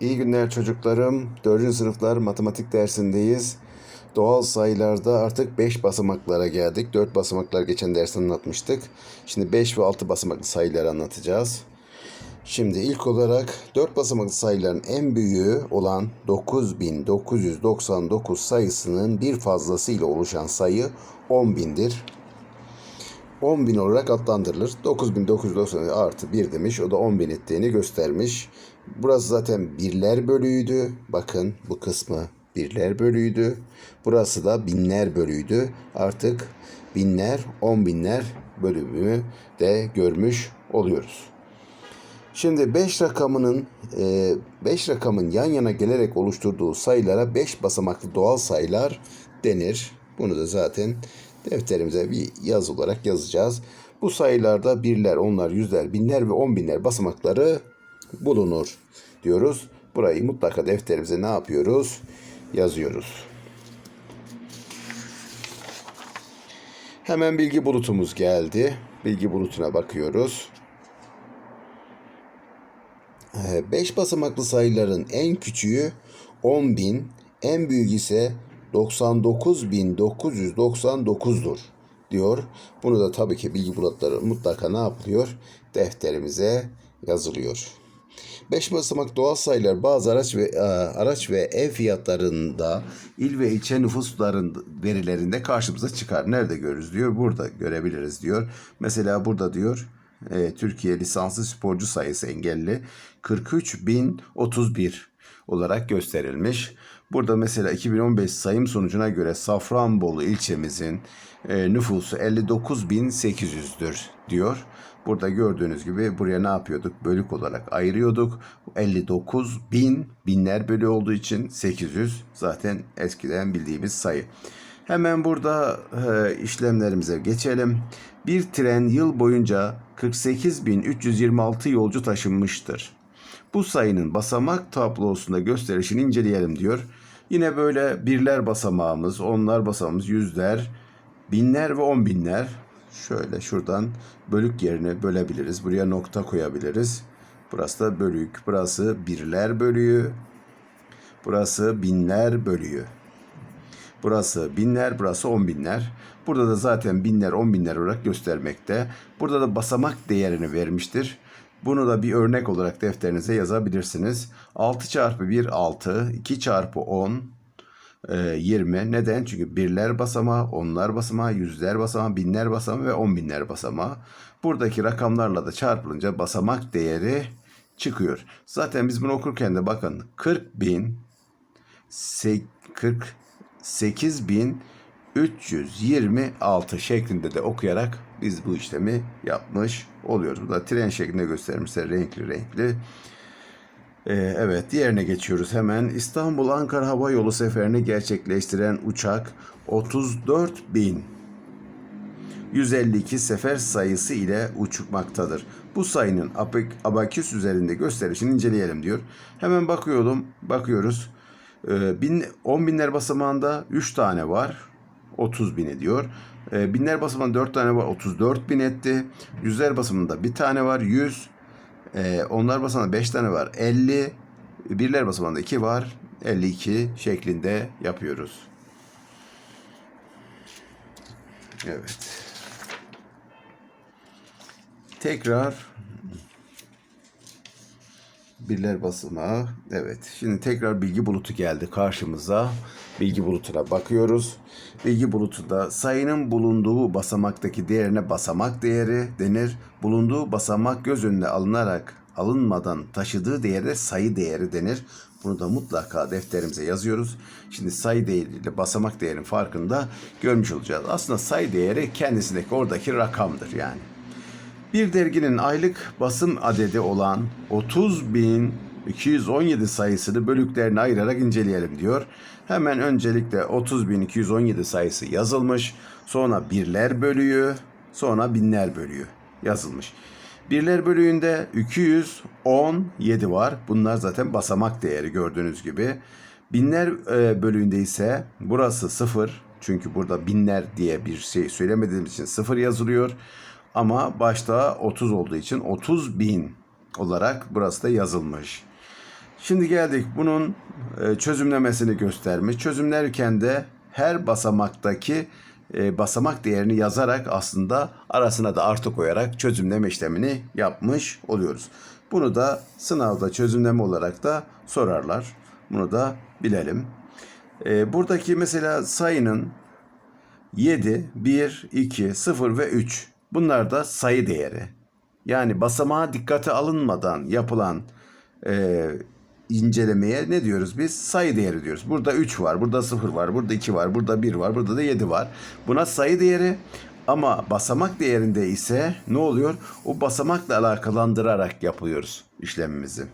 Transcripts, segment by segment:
İyi günler çocuklarım. 4. sınıflar matematik dersindeyiz. Doğal sayılarda artık 5 basamaklara geldik. 4 basamaklar geçen ders anlatmıştık. Şimdi 5 ve 6 basamaklı sayıları anlatacağız. Şimdi ilk olarak 4 basamaklı sayıların en büyüğü olan 9999 sayısının bir fazlasıyla oluşan sayı 10.000'dir. 10.000 olarak adlandırılır. 9990 artı 1 demiş. O da 10.000 ettiğini göstermiş. Burası zaten birler bölüydü. Bakın bu kısmı birler bölüydü. Burası da binler bölüydü. Artık binler, on binler bölümü de görmüş oluyoruz. Şimdi 5 rakamının 5 rakamın yan yana gelerek oluşturduğu sayılara 5 basamaklı doğal sayılar denir. Bunu da zaten defterimize bir yaz olarak yazacağız. Bu sayılarda birler, onlar, yüzler, binler ve on binler basamakları bulunur diyoruz. Burayı mutlaka defterimize ne yapıyoruz? Yazıyoruz. Hemen bilgi bulutumuz geldi. Bilgi bulutuna bakıyoruz. 5 basamaklı sayıların en küçüğü 10.000, en büyük ise 99.999'dur diyor. Bunu da tabii ki bilgi bulutları mutlaka ne yapılıyor? Defterimize yazılıyor. 5 basamak doğal sayılar bazı araç ve e, araç ve ev fiyatlarında il ve ilçe nüfusların verilerinde karşımıza çıkar. Nerede görürüz diyor. Burada görebiliriz diyor. Mesela burada diyor e, Türkiye lisanslı sporcu sayısı engelli 43.031 olarak gösterilmiş. Burada mesela 2015 sayım sonucuna göre Safranbolu ilçemizin e, nüfusu 59.800'dür diyor. Burada gördüğünüz gibi buraya ne yapıyorduk? Bölük olarak ayırıyorduk. 59 bin, binler bölü olduğu için 800 zaten eskiden bildiğimiz sayı. Hemen burada e, işlemlerimize geçelim. Bir tren yıl boyunca 48.326 yolcu taşınmıştır. Bu sayının basamak tablosunda gösterişini inceleyelim diyor. Yine böyle birler basamağımız, onlar basamağımız, yüzler, binler ve on binler. Şöyle şuradan bölük yerine bölebiliriz. Buraya nokta koyabiliriz. Burası da bölük. Burası birler bölüğü. Burası binler bölüğü. Burası binler, burası on binler. Burada da zaten binler, on binler olarak göstermekte. Burada da basamak değerini vermiştir. Bunu da bir örnek olarak defterinize yazabilirsiniz. 6 çarpı 1 6, 2 çarpı 10 20. Neden? Çünkü birler basamağı, onlar basamağı, yüzler basamağı, binler basamağı ve on binler basamağı. Buradaki rakamlarla da çarpılınca basamak değeri çıkıyor. Zaten biz bunu okurken de bakın 40 bin 48 bin 326 şeklinde de okuyarak biz bu işlemi yapmış oluyoruz. Bu da tren şeklinde göstermişler renkli renkli. Ee, evet diğerine geçiyoruz hemen. İstanbul Ankara Hava Yolu seferini gerçekleştiren uçak 34 bin 152 sefer sayısı ile uçmaktadır. Bu sayının abaküs üzerinde gösterişini inceleyelim diyor. Hemen bakıyorum, bakıyoruz. Ee, bin, 10 binler basamağında 3 tane var. 30 bin ediyor. Ee, binler basamağında 4 tane var. 34 bin etti. Yüzler basamağında bir tane var. 100. Ee, onlar basamağında 5 tane var. 50. Birler basamağında 2 var. 52 şeklinde yapıyoruz. Evet. Tekrar birler basamağı. Evet. Şimdi tekrar bilgi bulutu geldi karşımıza. Bilgi bulutuna bakıyoruz. Bilgi bulutunda sayının bulunduğu basamaktaki değerine basamak değeri denir. Bulunduğu basamak göz önüne alınarak alınmadan taşıdığı değere sayı değeri denir. Bunu da mutlaka defterimize yazıyoruz. Şimdi sayı değeriyle basamak değerinin farkında görmüş olacağız. Aslında sayı değeri kendisindeki oradaki rakamdır yani. Bir derginin aylık basım adedi olan 30.217 sayısını bölüklerine ayırarak inceleyelim diyor. Hemen öncelikle 30.217 sayısı yazılmış. Sonra birler bölüğü, sonra binler bölüğü yazılmış. Birler bölüğünde 217 var. Bunlar zaten basamak değeri gördüğünüz gibi. Binler e, bölüğünde ise burası 0. Çünkü burada binler diye bir şey söylemediğimiz için 0 yazılıyor. Ama başta 30 olduğu için 30 bin olarak burası da yazılmış. Şimdi geldik bunun e, çözümlemesini göstermiş. Çözümlerken de her basamaktaki e, basamak değerini yazarak aslında arasına da artı koyarak çözümleme işlemini yapmış oluyoruz. Bunu da sınavda çözümleme olarak da sorarlar. Bunu da bilelim. E, buradaki mesela sayının 7, 1, 2, 0 ve 3 bunlar da sayı değeri. Yani basamağa dikkate alınmadan yapılan incelemeye ne diyoruz biz? Sayı değeri diyoruz. Burada 3 var, burada 0 var, burada 2 var, burada 1 var, burada da 7 var. Buna sayı değeri ama basamak değerinde ise ne oluyor? O basamakla alakalandırarak yapıyoruz işlemimizi.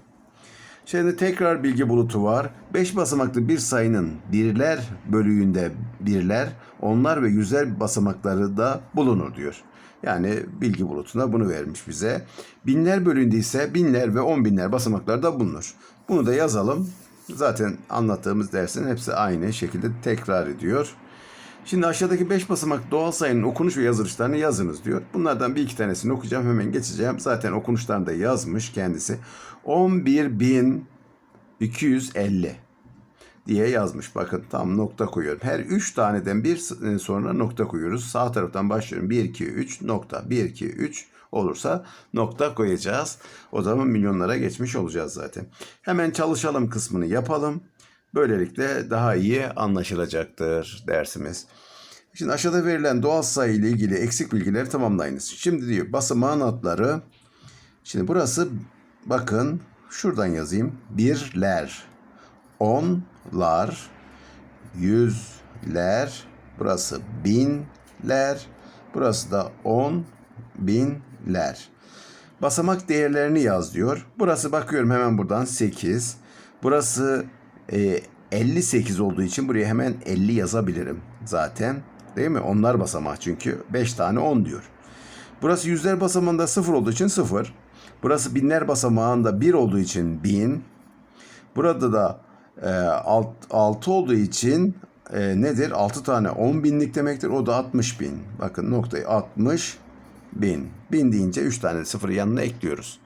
Şimdi tekrar bilgi bulutu var. 5 basamaklı bir sayının birler bölüğünde birler, onlar ve yüzler basamakları da bulunur diyor. Yani bilgi bulutuna bunu vermiş bize. Binler bölüğünde ise binler ve on binler basamaklar da bulunur. Bunu da yazalım. Zaten anlattığımız dersin hepsi aynı şekilde tekrar ediyor. Şimdi aşağıdaki 5 basamak doğal sayının okunuş ve yazılışlarını yazınız diyor. Bunlardan bir iki tanesini okuyacağım hemen geçeceğim. Zaten okunuşlarını da yazmış kendisi. 11.250 diye yazmış. Bakın tam nokta koyuyorum. Her 3 taneden bir sonra nokta koyuyoruz. Sağ taraftan başlıyorum. 1, 2, 3 nokta. 1, 2, 3 olursa nokta koyacağız. O zaman milyonlara geçmiş olacağız zaten. Hemen çalışalım kısmını yapalım. Böylelikle daha iyi anlaşılacaktır dersimiz. Şimdi aşağıda verilen doğal sayı ile ilgili eksik bilgileri tamamlayınız. Şimdi diyor basamağın adları. Şimdi burası bakın şuradan yazayım. Birler, onlar, yüzler, burası binler, burası da on binler. Basamak değerlerini yaz diyor. Burası bakıyorum hemen buradan 8. Burası e, 58 olduğu için buraya hemen 50 yazabilirim zaten. Değil mi? Onlar basamağı çünkü 5 tane 10 diyor. Burası yüzler basamağında 0 olduğu için 0. Burası binler basamağında 1 olduğu için 1000. Burada da e, 6 olduğu için e, nedir? 6 tane 10 binlik demektir. O da 60 bin. Bakın noktayı 60 bin. Bin deyince 3 tane sıfır yanına ekliyoruz.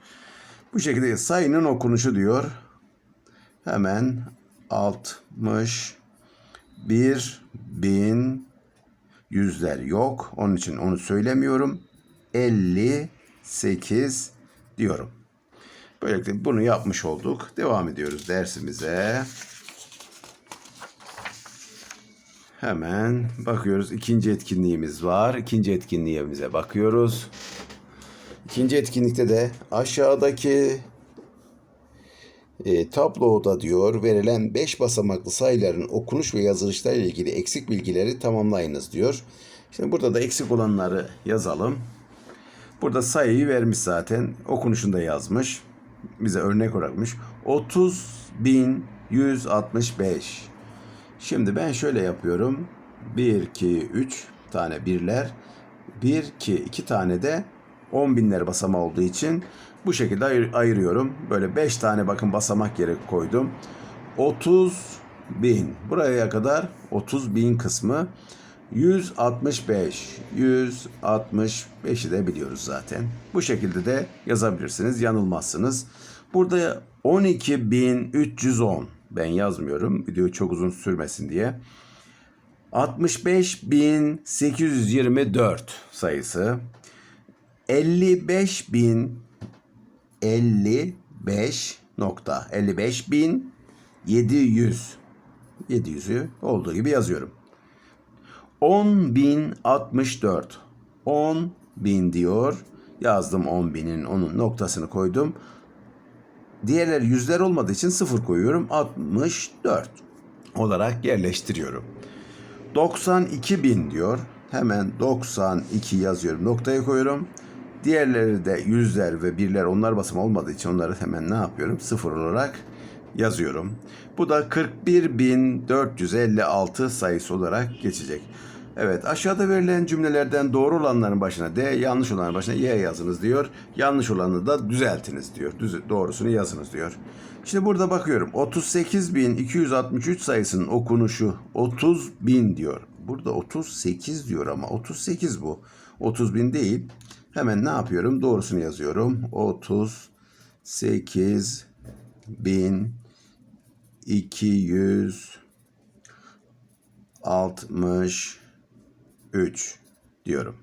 Bu şekilde sayının okunuşu diyor. Hemen 60 bir bin yüzler yok. Onun için onu söylemiyorum. 58 diyorum. Böylelikle bunu yapmış olduk. Devam ediyoruz dersimize. Hemen bakıyoruz. İkinci etkinliğimiz var. İkinci etkinliğimize bakıyoruz. İkinci etkinlikte de aşağıdaki e, tabloda diyor verilen 5 basamaklı sayıların okunuş ve yazılışlarıyla ilgili eksik bilgileri tamamlayınız diyor. Şimdi burada da eksik olanları yazalım. Burada sayıyı vermiş zaten. Okunuşunu da yazmış. Bize örnek bırakmış. 30.165 Şimdi ben şöyle yapıyorum. 1, 2, 3 tane birler. 1, 2, 2 tane de 10 binler basamağı olduğu için bu şekilde ayır, ayırıyorum. Böyle 5 tane bakın basamak yere koydum. 30 bin. Buraya kadar 30 bin kısmı. 165. 165'i de biliyoruz zaten. Bu şekilde de yazabilirsiniz. Yanılmazsınız. Burada 12.310. Ben yazmıyorum. Video çok uzun sürmesin diye. 65.824 sayısı. 55.000 55 nokta 55.700 700'ü olduğu gibi yazıyorum. 10.064 10.000 diyor. Yazdım 10.000'in onun noktasını koydum. Diğerleri yüzler olmadığı için sıfır koyuyorum. 64 olarak yerleştiriyorum. 92 bin diyor. Hemen 92 yazıyorum. Noktaya koyuyorum. Diğerleri de yüzler ve birler onlar basım olmadığı için onları hemen ne yapıyorum? Sıfır olarak yazıyorum. Bu da 41.456 sayısı olarak geçecek. Evet aşağıda verilen cümlelerden doğru olanların başına D, yanlış olanların başına Y yazınız diyor. Yanlış olanı da düzeltiniz diyor. Düz, doğrusunu yazınız diyor. Şimdi burada bakıyorum 38.263 sayısının okunuşu 30.000 diyor. Burada 38 diyor ama 38 bu. 30.000 değil. Hemen ne yapıyorum? Doğrusunu yazıyorum. 38 bin 263 diyorum.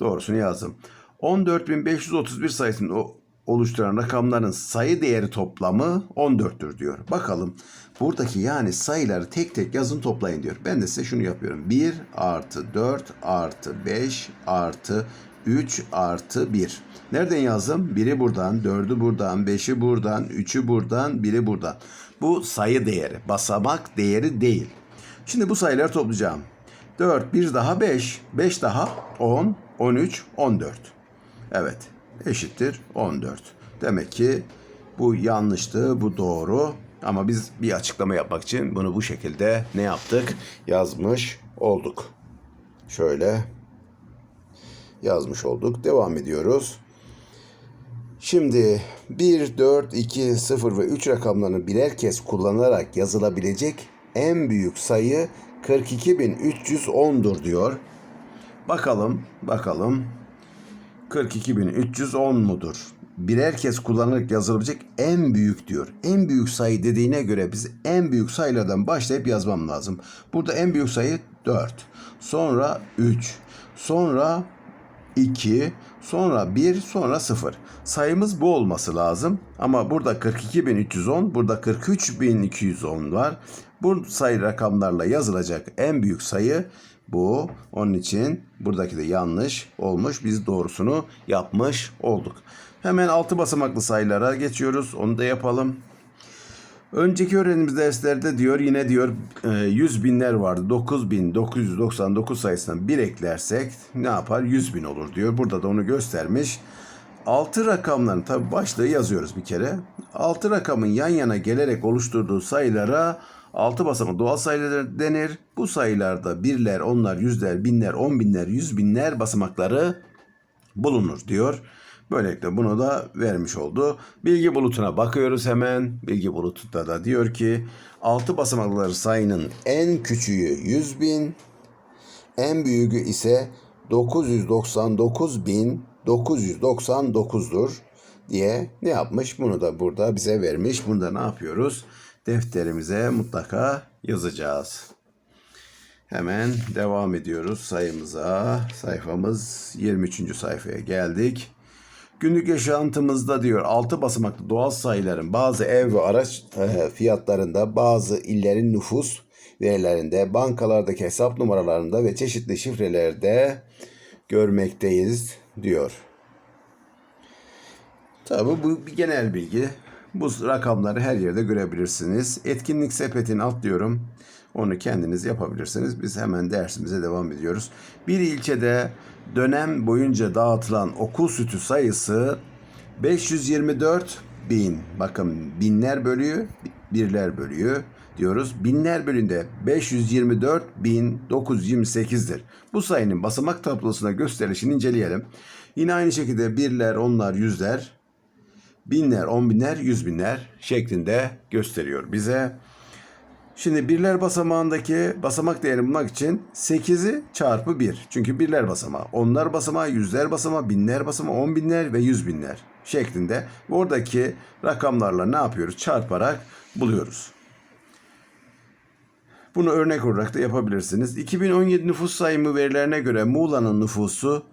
Doğrusunu yazdım. 14.531 sayısını oluşturan rakamların sayı değeri toplamı 14'tür diyor. Bakalım buradaki yani sayıları tek tek yazın toplayın diyor. Ben de size şunu yapıyorum. 1 artı 4 artı 5 artı 3 artı 1. Nereden yazdım? 1'i buradan, 4'ü buradan, 5'i buradan, 3'ü buradan, 1'i buradan. Bu sayı değeri, basamak değeri değil. Şimdi bu sayıları toplayacağım. 4, 1 daha 5, 5 daha 10, 13, 14. Evet, eşittir 14. Demek ki bu yanlıştı, bu doğru. Ama biz bir açıklama yapmak için bunu bu şekilde ne yaptık? Yazmış olduk. Şöyle yazmış olduk. Devam ediyoruz. Şimdi 1, 4, 2, 0 ve 3 rakamlarını birer kez kullanarak yazılabilecek en büyük sayı 42.310'dur diyor. Bakalım, bakalım. 42.310 mudur? Birer kez kullanarak yazılabilecek en büyük diyor. En büyük sayı dediğine göre biz en büyük sayılardan başlayıp yazmam lazım. Burada en büyük sayı 4. Sonra 3. Sonra 2, sonra 1, sonra 0. Sayımız bu olması lazım. Ama burada 42.310, burada 43.210 var. Bu sayı rakamlarla yazılacak en büyük sayı bu. Onun için buradaki de yanlış olmuş. Biz doğrusunu yapmış olduk. Hemen altı basamaklı sayılara geçiyoruz. Onu da yapalım. Önceki öğrendiğimiz derslerde diyor yine diyor e, 100 binler vardı. 9999 sayısına bir eklersek ne yapar? 100 bin olur diyor. Burada da onu göstermiş. 6 rakamların tabi başlığı yazıyoruz bir kere. 6 rakamın yan yana gelerek oluşturduğu sayılara 6 basamaklı doğal sayılar denir. Bu sayılarda birler, onlar, yüzler, binler, on binler, yüz binler basamakları bulunur diyor. Böylelikle bunu da vermiş oldu. Bilgi bulutuna bakıyoruz hemen. Bilgi bulutunda da diyor ki 6 basamaklı sayının en küçüğü 100 bin, en büyüğü ise 999.999'dur diye ne yapmış? Bunu da burada bize vermiş. Bunu da ne yapıyoruz? Defterimize mutlaka yazacağız. Hemen devam ediyoruz sayımıza. Sayfamız 23. sayfaya geldik. Günlük yaşantımızda diyor 6 basamaklı doğal sayıların bazı ev ve araç e, fiyatlarında bazı illerin nüfus verilerinde, bankalardaki hesap numaralarında ve çeşitli şifrelerde görmekteyiz diyor. Tabi bu bir genel bilgi. Bu rakamları her yerde görebilirsiniz. Etkinlik sepetini atlıyorum. Onu kendiniz yapabilirsiniz. Biz hemen dersimize devam ediyoruz. Bir ilçede dönem boyunca dağıtılan okul sütü sayısı 524 bin. Bakın binler bölüyor, birler bölüyor diyoruz. Binler bölünde 524 bin 928'dir. Bu sayının basamak tablosuna gösterilişini inceleyelim. Yine aynı şekilde birler, onlar, yüzler, binler, on binler, yüz binler şeklinde gösteriyor bize. Şimdi birler basamağındaki basamak değerini bulmak için 8'i çarpı 1. Çünkü birler basamağı, onlar basamağı, yüzler basamağı, binler basamağı, on binler ve yüz binler şeklinde. Oradaki rakamlarla ne yapıyoruz? Çarparak buluyoruz. Bunu örnek olarak da yapabilirsiniz. 2017 nüfus sayımı verilerine göre Muğla'nın nüfusu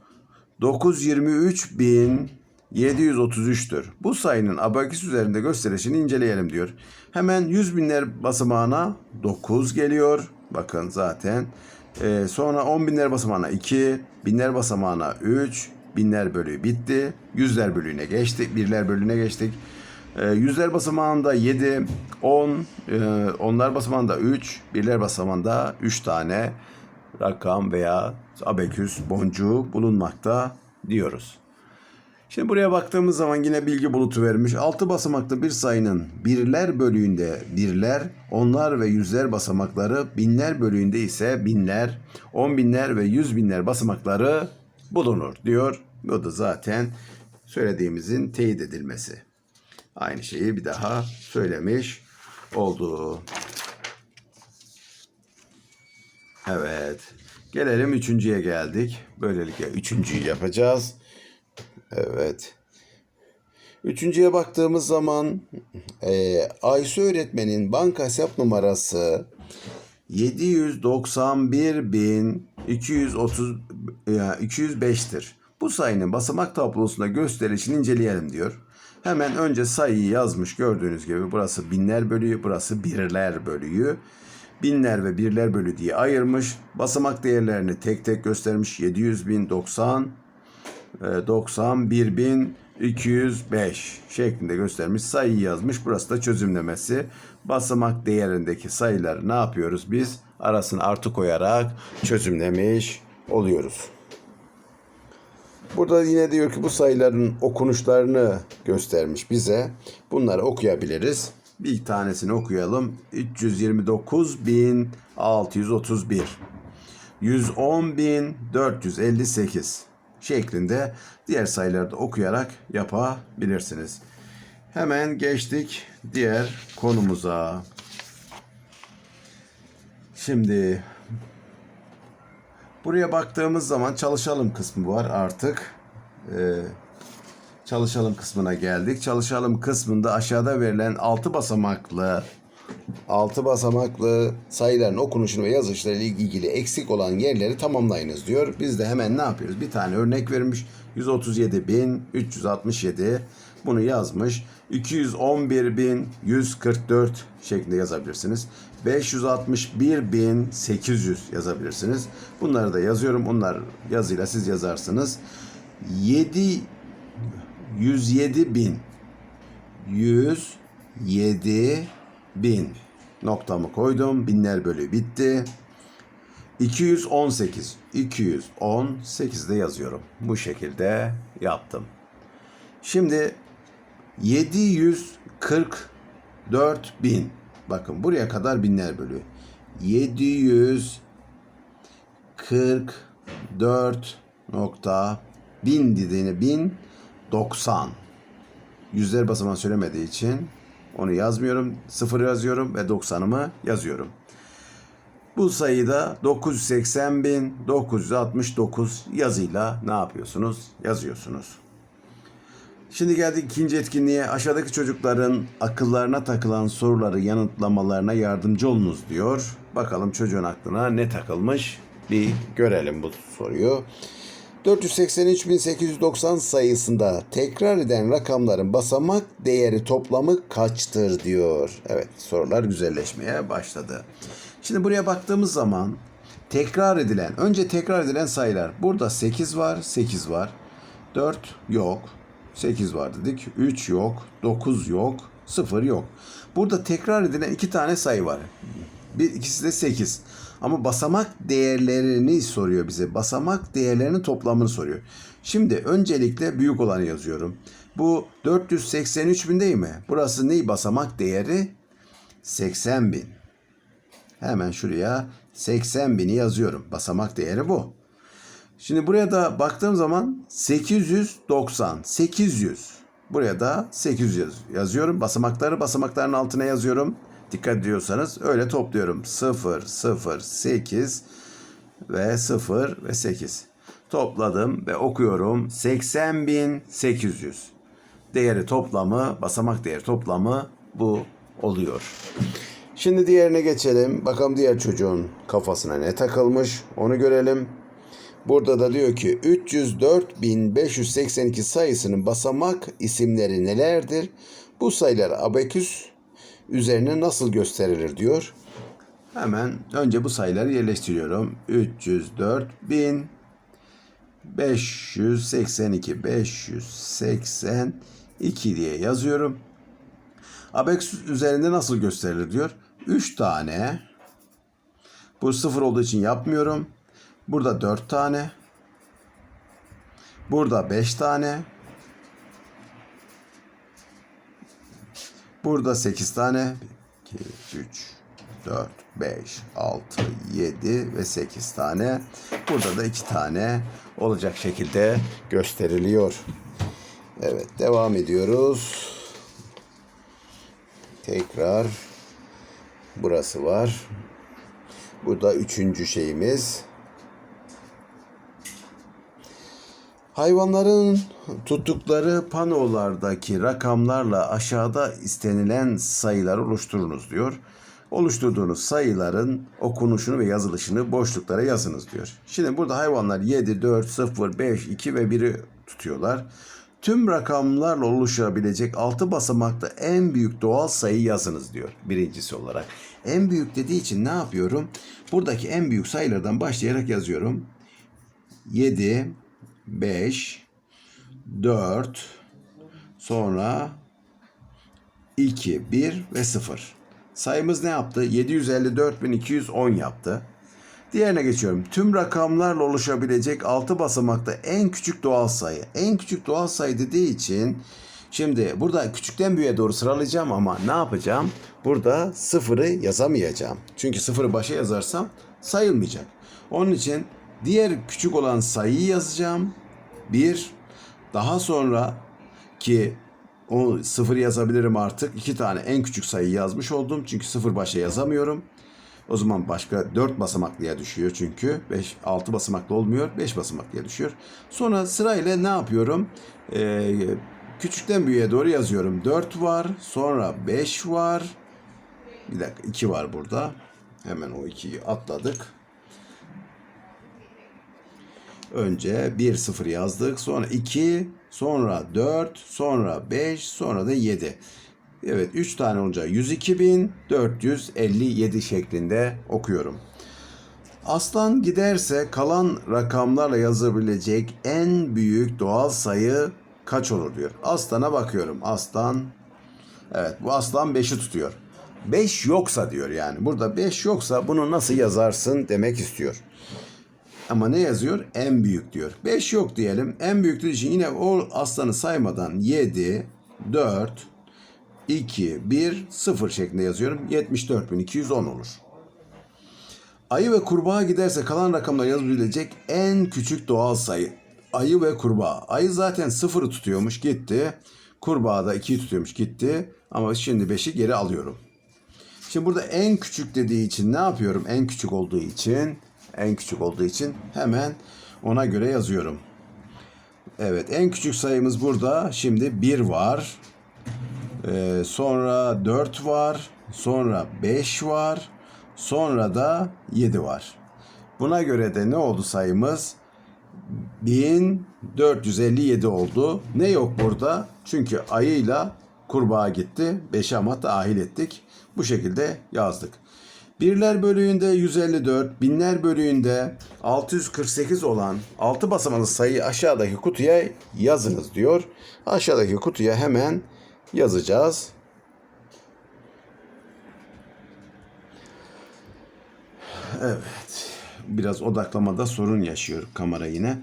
923.733'tür. Bu sayının abaküs üzerinde gösterişini inceleyelim diyor. Hemen 100 binler basamağına 9 geliyor. Bakın zaten. Ee, sonra 10 binler basamağına 2, binler basamağına 3, binler bölüğü bitti. Yüzler bölüğüne geçtik, birler bölüğüne geçtik. E, yüzler basamağında 7, 10, e, onlar basamağında 3, birler basamağında 3 tane rakam veya abeküs boncuğu bulunmakta diyoruz. Şimdi buraya baktığımız zaman yine bilgi bulutu vermiş. 6 basamaklı bir sayının birler bölüğünde birler, onlar ve yüzler basamakları, binler bölüğünde ise binler, on binler ve yüz binler basamakları bulunur diyor. Bu da zaten söylediğimizin teyit edilmesi. Aynı şeyi bir daha söylemiş oldu. Evet. Gelelim üçüncüye geldik. Böylelikle üçüncüyü yapacağız. Evet. Üçüncüye baktığımız zaman e, Aysu öğretmenin banka hesap numarası 791.230 ya 205'tir. Bu sayının basamak tablosunda gösterişini inceleyelim diyor. Hemen önce sayıyı yazmış gördüğünüz gibi burası binler bölüğü, burası birler bölüğü. Binler ve birler bölü diye ayırmış. Basamak değerlerini tek tek göstermiş. 700 bin, 90, e, 91.205 şeklinde göstermiş. Sayıyı yazmış. Burası da çözümlemesi. Basamak değerindeki sayıları ne yapıyoruz biz? Arasını artı koyarak çözümlemiş oluyoruz. Burada yine diyor ki bu sayıların okunuşlarını göstermiş bize. Bunları okuyabiliriz. Bir tanesini okuyalım. 329.631 110.458 şeklinde diğer sayıları da okuyarak yapabilirsiniz. Hemen geçtik diğer konumuza. Şimdi buraya baktığımız zaman çalışalım kısmı var artık. Ee, çalışalım kısmına geldik. Çalışalım kısmında aşağıda verilen 6 basamaklı 6 basamaklı sayıların okunuşunu ve yazışları ile ilgili eksik olan yerleri tamamlayınız diyor. Biz de hemen ne yapıyoruz? Bir tane örnek vermiş. 137.367 bunu yazmış. 211.144 şeklinde yazabilirsiniz. 561.800 yazabilirsiniz. Bunları da yazıyorum. Onlar yazıyla siz yazarsınız. 7 107 bin 107 bin noktamı koydum. Binler bölü bitti. 218 218 de yazıyorum. Bu şekilde yaptım. Şimdi 744 bin. Bakın buraya kadar binler bölü. 744 nokta bin dediğini bin 90. Yüzler basamağı söylemediği için onu yazmıyorum. Sıfır yazıyorum ve 90'ımı yazıyorum. Bu sayıda 980.969 yazıyla ne yapıyorsunuz? Yazıyorsunuz. Şimdi geldik ikinci etkinliğe. Aşağıdaki çocukların akıllarına takılan soruları yanıtlamalarına yardımcı olunuz diyor. Bakalım çocuğun aklına ne takılmış? Bir görelim bu soruyu. 483.890 sayısında tekrar eden rakamların basamak değeri toplamı kaçtır diyor. Evet sorular güzelleşmeye başladı. Şimdi buraya baktığımız zaman tekrar edilen, önce tekrar edilen sayılar. Burada 8 var, 8 var. 4 yok. 8 var dedik. 3 yok. 9 yok. 0 yok. Burada tekrar edilen iki tane sayı var. Bir, ikisi de 8. Ama basamak değerlerini soruyor bize. Basamak değerlerinin toplamını soruyor. Şimdi öncelikle büyük olanı yazıyorum. Bu 483 bin değil mi? Burası ne basamak değeri? 80 bin. Hemen şuraya 80 bini yazıyorum. Basamak değeri bu. Şimdi buraya da baktığım zaman 890. 800. Buraya da 800 yazıyorum. Basamakları basamakların altına yazıyorum. Dikkat ediyorsanız öyle topluyorum. 0, 0, 8 ve 0 ve 8. Topladım ve okuyorum. 80.800. Değeri toplamı, basamak değeri toplamı bu oluyor. Şimdi diğerine geçelim. Bakalım diğer çocuğun kafasına ne takılmış. Onu görelim. Burada da diyor ki 304.582 sayısının basamak isimleri nelerdir? Bu sayılar abeküs üzerine nasıl gösterilir diyor. Hemen önce bu sayıları yerleştiriyorum. 304.582 582 diye yazıyorum. Abeküs üzerinde nasıl gösterilir diyor. 3 tane. Bu sıfır olduğu için yapmıyorum. Burada 4 tane. Burada 5 tane. Burada 8 tane. 2, 3, 4, 5, 6, 7 ve 8 tane. Burada da 2 tane olacak şekilde gösteriliyor. Evet devam ediyoruz. Tekrar burası var. Bu da üçüncü şeyimiz. Hayvanların tuttukları panolardaki rakamlarla aşağıda istenilen sayıları oluşturunuz diyor. Oluşturduğunuz sayıların okunuşunu ve yazılışını boşluklara yazınız diyor. Şimdi burada hayvanlar 7, 4, 0, 5, 2 ve 1'i tutuyorlar. Tüm rakamlarla oluşabilecek 6 basamakta en büyük doğal sayı yazınız diyor birincisi olarak. En büyük dediği için ne yapıyorum? Buradaki en büyük sayılardan başlayarak yazıyorum. 7, 5, 4, sonra 2, 1 ve 0. Sayımız ne yaptı? 754.210 yaptı. Diğerine geçiyorum. Tüm rakamlarla oluşabilecek 6 basamakta en küçük doğal sayı. En küçük doğal sayı dediği için şimdi burada küçükten büyüğe doğru sıralayacağım ama ne yapacağım? Burada sıfırı yazamayacağım. Çünkü sıfırı başa yazarsam sayılmayacak. Onun için diğer küçük olan sayıyı yazacağım. Bir. Daha sonra ki o sıfır yazabilirim artık. İki tane en küçük sayı yazmış oldum. Çünkü sıfır başa yazamıyorum. O zaman başka 4 basamaklıya düşüyor çünkü. 5 6 basamaklı olmuyor. 5 basamaklıya düşüyor. Sonra sırayla ne yapıyorum? Ee, küçükten büyüğe doğru yazıyorum. 4 var. Sonra 5 var. Bir dakika 2 var burada. Hemen o 2'yi atladık. Önce 1 0 yazdık. Sonra 2, sonra 4, sonra 5, sonra da 7. Evet 3 tane olunca 102.457 şeklinde okuyorum. Aslan giderse kalan rakamlarla yazabilecek en büyük doğal sayı kaç olur diyor. Aslan'a bakıyorum. Aslan evet bu aslan 5'i tutuyor. 5 yoksa diyor yani. Burada 5 yoksa bunu nasıl yazarsın demek istiyor. Ama ne yazıyor? En büyük diyor. 5 yok diyelim. En büyük dediği için yine o aslanı saymadan 7, 4, 2, 1, 0 şeklinde yazıyorum. 74.210 olur. Ayı ve kurbağa giderse kalan rakamlar yazılabilecek en küçük doğal sayı. Ayı ve kurbağa. Ayı zaten 0'ı tutuyormuş gitti. Kurbağa da 2'yi tutuyormuş gitti. Ama şimdi 5'i geri alıyorum. Şimdi burada en küçük dediği için ne yapıyorum? En küçük olduğu için, en küçük olduğu için hemen ona göre yazıyorum. Evet, en küçük sayımız burada. Şimdi 1 var. Ee, sonra 4 var. Sonra 5 var. Sonra da 7 var. Buna göre de ne oldu sayımız? 1457 oldu. Ne yok burada? Çünkü ayıyla kurbağa gitti. 5'e ama dahil ettik. Bu şekilde yazdık. Birler bölüğünde 154, binler bölüğünde 648 olan 6 basamaklı sayıyı aşağıdaki kutuya yazınız diyor. Aşağıdaki kutuya hemen yazacağız. Evet. Biraz odaklamada sorun yaşıyor kamera yine.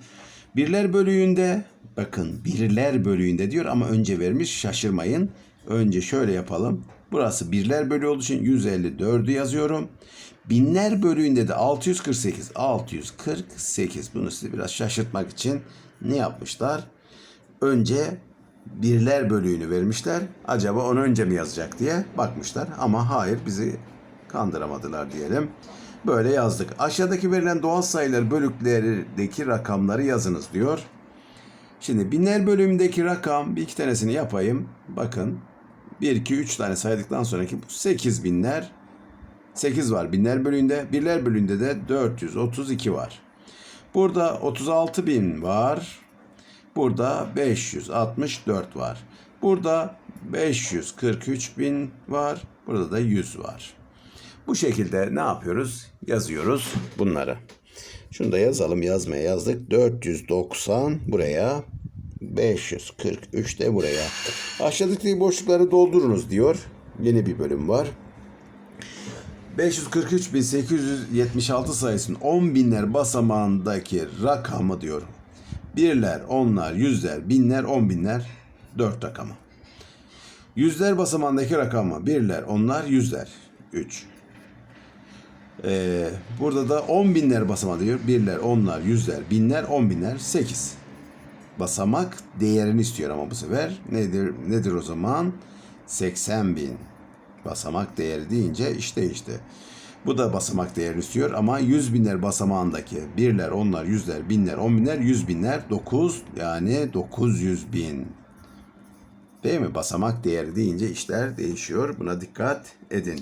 Birler bölüğünde bakın birler bölüğünde diyor ama önce vermiş şaşırmayın. Önce şöyle yapalım. Burası birler bölüğü olduğu için 154'ü yazıyorum. Binler bölüğünde de 648. 648. Bunu size biraz şaşırtmak için ne yapmışlar? Önce birler bölüğünü vermişler. Acaba onu önce mi yazacak diye bakmışlar. Ama hayır bizi kandıramadılar diyelim. Böyle yazdık. Aşağıdaki verilen doğal sayılar bölüklerdeki rakamları yazınız diyor. Şimdi binler bölümündeki rakam bir iki tanesini yapayım. Bakın 1, 2, 3 tane saydıktan sonraki 8 binler 8 var binler bölüğünde. Birler bölüğünde de 432 var. Burada 36 bin var. Burada 564 var. Burada 543 bin var. Burada da 100 var. Bu şekilde ne yapıyoruz? Yazıyoruz bunları. Şunu da yazalım. Yazmaya yazdık. 490 buraya. 543 de buraya. Aşağıdaki boşlukları doldurunuz diyor. Yeni bir bölüm var. 543.876 sayısının 10 binler basamağındaki rakamı diyor. Birler, onlar, yüzler, binler, on binler, dört rakamı. Yüzler basamağındaki rakamı. Birler, onlar, yüzler. Üç. Ee, burada da on binler basamağı diyor. Birler, onlar, yüzler, binler, on binler, sekiz. Basamak değerini istiyor ama bu sefer nedir nedir o zaman? 80 bin. Basamak değeri deyince işte işte. Bu da basamak değerini istiyor ama yüz binler basamağındaki birler, onlar, yüzler, binler, on binler, yüz binler, dokuz yani dokuz yüz bin. Değil mi? Basamak değeri deyince işler değişiyor. Buna dikkat edin.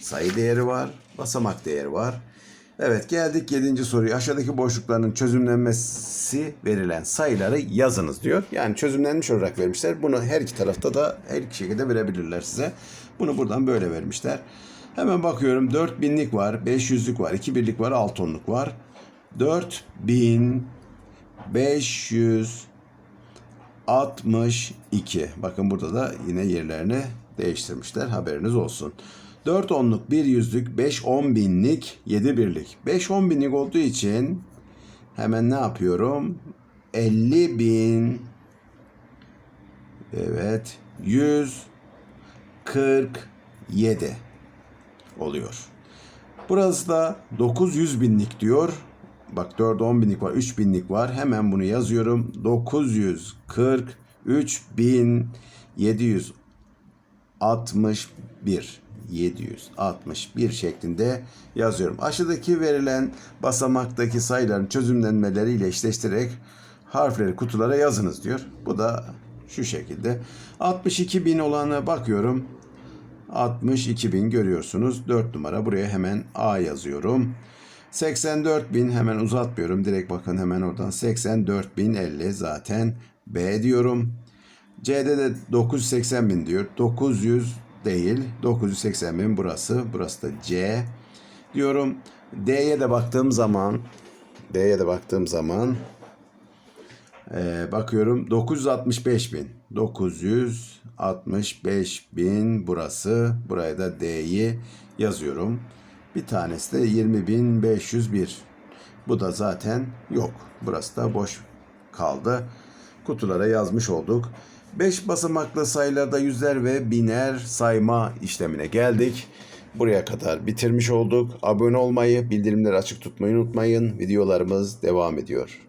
Sayı değeri var, basamak değeri var. Evet geldik 7. soruya. Aşağıdaki boşlukların çözümlenmesi verilen sayıları yazınız diyor. Yani çözümlenmiş olarak vermişler. Bunu her iki tarafta da her iki şekilde verebilirler size. Bunu buradan böyle vermişler. Hemen bakıyorum 4000'lik var, 500'lük var, 2 birlik var, 6 onluk var. 4500 62. Bakın burada da yine yerlerini değiştirmişler. Haberiniz olsun. 4 onluk, 1 yüzlük, 5 on binlik, 7 birlik. 5 on binlik olduğu için hemen ne yapıyorum? 50 bin Evet. 147 oluyor. Burası da 900 binlik diyor. Bak 4 10 binlik var, 3 binlik var. Hemen bunu yazıyorum. 943 bin 761 761 şeklinde yazıyorum. Aşağıdaki verilen basamaktaki sayıların çözümlenmeleriyle eşleştirerek harfleri kutulara yazınız diyor. Bu da şu şekilde. 62 bin olana bakıyorum. 62 bin görüyorsunuz. 4 numara buraya hemen A yazıyorum. 84 bin hemen uzatmıyorum. Direkt bakın hemen oradan 84 bin 50 zaten B diyorum. C'de de 980 bin diyor. 900 değil. 980 bin burası. Burası da C diyorum. D'ye de baktığım zaman D'ye de baktığım zaman ee, bakıyorum 965 bin. 965 bin burası. Buraya da D'yi yazıyorum. Bir tanesi de 20.501. Bu da zaten yok. Burası da boş kaldı. Kutulara yazmış olduk. 5 basamaklı sayılarda yüzler ve biner sayma işlemine geldik. Buraya kadar bitirmiş olduk. Abone olmayı, bildirimleri açık tutmayı unutmayın. Videolarımız devam ediyor.